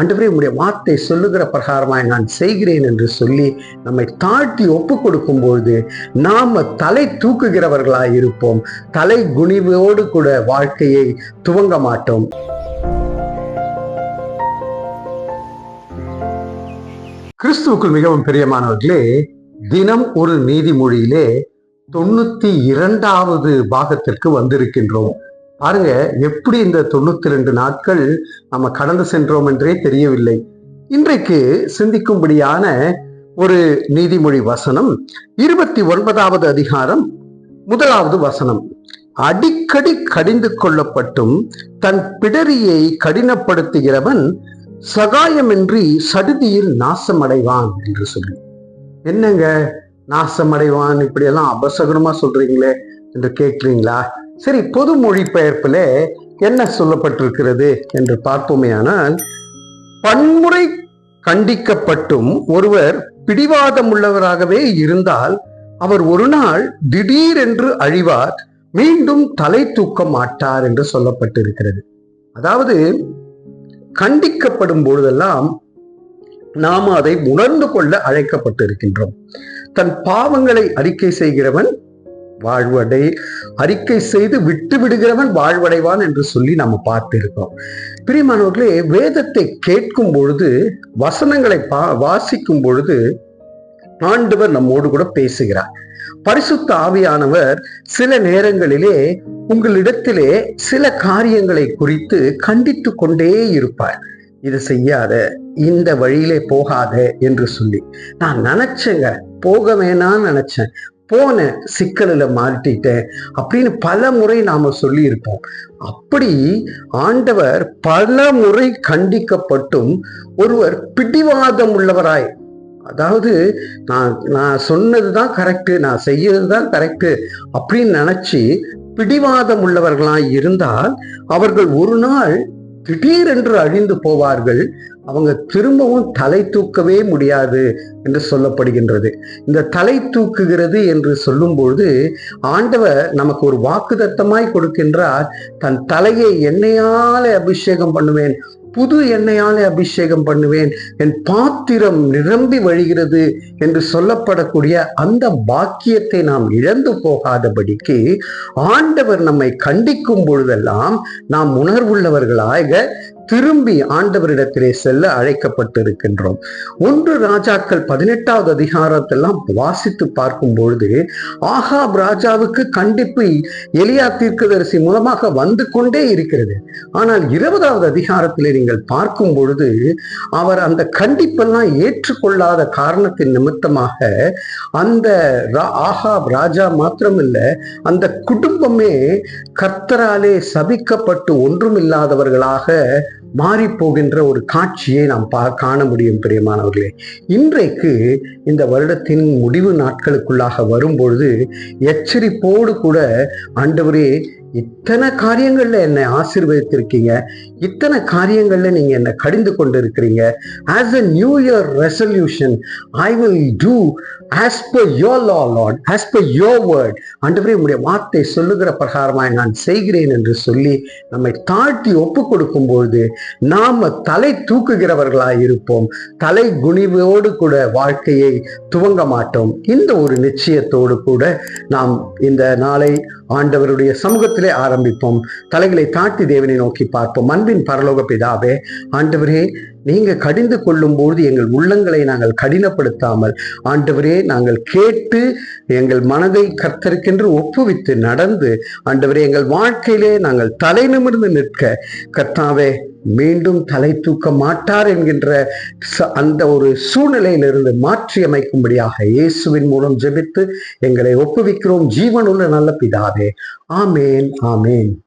ஆண்டவரே உங்களுடைய வார்த்தை சொல்லுகிற பிரகாரமாய் நான் செய்கிறேன் என்று சொல்லி நம்மை தாழ்த்தி ஒப்பு கொடுக்கும் பொழுது நாம தலை தூக்குகிறவர்களாய் இருப்போம். தலை குனிவோடு கூட வாழ்க்கையை துவங்க மாட்டோம். கிறிஸ்துவுக்குள் மிகவும் பிரியமானவர்களே தினம் ஒரு நீதிமொழியிலே தொண்ணூத்தி இரண்டாவது பாகத்திற்கு வந்திருக்கின்றோம். பாருங்க எப்படி இந்த தொண்ணூத்தி ரெண்டு நாட்கள் நம்ம கடந்து சென்றோம் என்றே தெரியவில்லை. இன்றைக்கு சிந்திக்கும்படியான ஒரு நீதிமொழி வசனம் இருபத்தி ஒன்பதாவது அதிகாரம் முதலாவது வசனம். அடிக்கடி கடிந்து கொள்ளப்பட்டும் தன் பிடரியை கடினப்படுத்துகிறவன் சகாயமின்றி சடுதியில் நாசமடைவான் என்று சொல்லி. என்னங்க நாசமடைவான்? இப்படியெல்லாம் அபசகுனமா சொல்றீங்களே என்று கேட்கிறீங்களா? சரி பொது மொழிபெயர்ப்பில் என்ன சொல்லப்பட்டிருக்கிறது என்று பார்ப்போமேயானால் பன்முறை கண்டிக்கப்பட்டும் ஒருவர் பிடிவாதம் உள்ளவராகவே இருந்தால் அவர் ஒரு நாள் திடீரென்று அழிவார் மீண்டும் தலை தூக்க மாட்டார் என்று சொல்லப்பட்டிருக்கிறது. அதாவது கண்டிக்கப்படும் பொழுதெல்லாம் நாம் அதை உணர்ந்து கொள்ள அழைக்கப்பட்டிருக்கின்றோம். தன் பாவங்களை அறிக்கை செய்கிறவன் வாழ்வடை அறிக்கை செய்து விட்டு விடுகிறவன் வாழ்வடைவான் என்று சொல்லி நம்ம பார்த்திருக்கோம். பிரியமானவர்களே வேதத்தை கேட்கும் பொழுது வசனங்களை பா வாசிக்கும் பொழுது ஆண்டவர் நம்மோடு கூட பேசுகிறார். பரிசுத்த ஆவியானவர் சில நேரங்களிலே உங்களிடத்திலே சில காரியங்களை குறித்து கண்டித்து கொண்டே இருப்பார். இது செய்யாத இந்த வழியிலே போகாத என்று சொல்லி. நான் நினைச்சேங்க போக வேணாம்னு நினைச்சேன். போன சிக்கலில் மாட்டிட்டேன் அப்படின்னு பல முறை நாம சொல்லியிருப்போம். அப்படி ஆண்டவர் பல முறை கண்டிக்கப்பட்டும் ஒருவர் பிடிவாதம் உள்ளவராய் அதாவது நான் நான் சொன்னது தான் கரெக்டு நான் செய்யறது தான் கரெக்டு அப்படின்னு நினைச்சு பிடிவாதம் உள்ளவர்களாய் இருந்தால் அவர்கள் ஒரு நாள் திடீரென்று அழிந்து போவார்கள். அவங்க திரும்பவும் தலை தூக்கவே முடியாது என்று சொல்லப்படுகின்றது. இந்த தலை தூக்குகிறது என்று சொல்லும்பொழுது ஆண்டவர் நமக்கு ஒரு வாக்குதத்தமாய் கொடுக்கின்றார் தன் தலையை எண்ணெயால் அபிஷேகம் பண்ணுவேன் புது எண்ணெயாலே அபிஷேகம் பண்ணுவேன். என் பாத்திரம் நிரம்பி வழிகிறது என்று சொல்லப்படக்கூடிய அந்த பாக்கியத்தை நாம் இழந்து போகாதபடிக்கு ஆண்டவர் நம்மை கண்டிக்கும் பொழுதெல்லாம் நாம் உணர்வுள்ளவர்களாக திரும்பி ஆண்டவரிடத்திலே செல்ல அழைக்கப்பட்டிருக்கின்றோம். ஒன்று ராஜாக்கள் பதினெட்டாவது அதிகாரத்தெல்லாம் வாசித்து பார்க்கும் பொழுது ஆகாப் ராஜாவுக்கு கண்டிப்பு எலியா தீர்க்கதரிசி மூலமாக வந்து கொண்டே இருக்கிறது. ஆனால் இருபதாவது அதிகாரத்தில் நீங்கள் பார்க்கும் பொழுது அவர் அந்த கண்டிப்பெல்லாம் ஏற்றுக்கொள்ளாத காரணத்தின் நிமித்தமாக அந்த ரா- ராஜா மாத்திரமில்ல அந்த குடும்பமே கர்த்தராலே சபிக்கப்பட்டு ஒன்றுமில்லாதவர்களாக மாறி போகின்ற ஒரு காட்சியை நாம் பா காண முடியும் பிரியமானவர்களே. இன்றைக்கு இந்த வருடத்தின் முடிவு நாட்களுக்குள்ளாக வரும்பொழுது எச்சரிப்போடு கூட ஆண்டவரே இத்தனை காரியங்கள்ல என்னை ஆசீர்வதித்திருக்கீங்க. இத்தனை காரியங்கள்ல நீங்க என்னை கடிந்து கொண்டு இருக்கிறீங்க as a new year resolution I will do as per your law lord as per your word ஆண்டவரே உங்களுடைய வார்த்தை சொல்லுகிற பிரகாரமாய் நான் செய்கிறேன் என்று சொல்லி நம்மை தாழ்த்தி ஒப்பு கொடுக்கும் பொழுது நாம தலை தூக்குகிறவர்களாய் இருப்போம். தலை குனிவோடு கூட வாழ்க்கையை துவங்க மாட்டோம். இந்த ஒரு நிச்சயத்தோடு கூட நாம் இந்த நாளை ஆண்டவருடைய சமூகத்தில் ஆரம்பிப்போம் தலைகளை தாட்டி தேவனை நோக்கி பார்ப்போம். அன்பின் பரலோக பிதாவே ஆண்டவரே நீங்க கடிந்து கொள்ளும் போது எங்கள் உள்ளங்களை நாங்கள் கடினப்படுத்தாமல் ஆண்டவரே நாங்கள் கேட்டு எங்கள் மனதை கர்த்தருக்கென்று ஒப்புவித்து நடந்து ஆண்டவரே எங்கள் வாழ்க்கையிலே நாங்கள் தலை நிமிர்ந்து நிற்க கர்த்தாவே மீண்டும் தலை தூக்க மாட்டார் என்கின்ற ச- அந்த ஒரு சூழ்நிலையிலிருந்து மாற்றி அமைக்கும்படியாக இயேசுவின் மூலம் ஜெபித்து எங்களை ஒப்புவிக்கிறோம். ஜீவனுள்ள நல்ல பிதாவே. ஆமேன் ஆமேன்.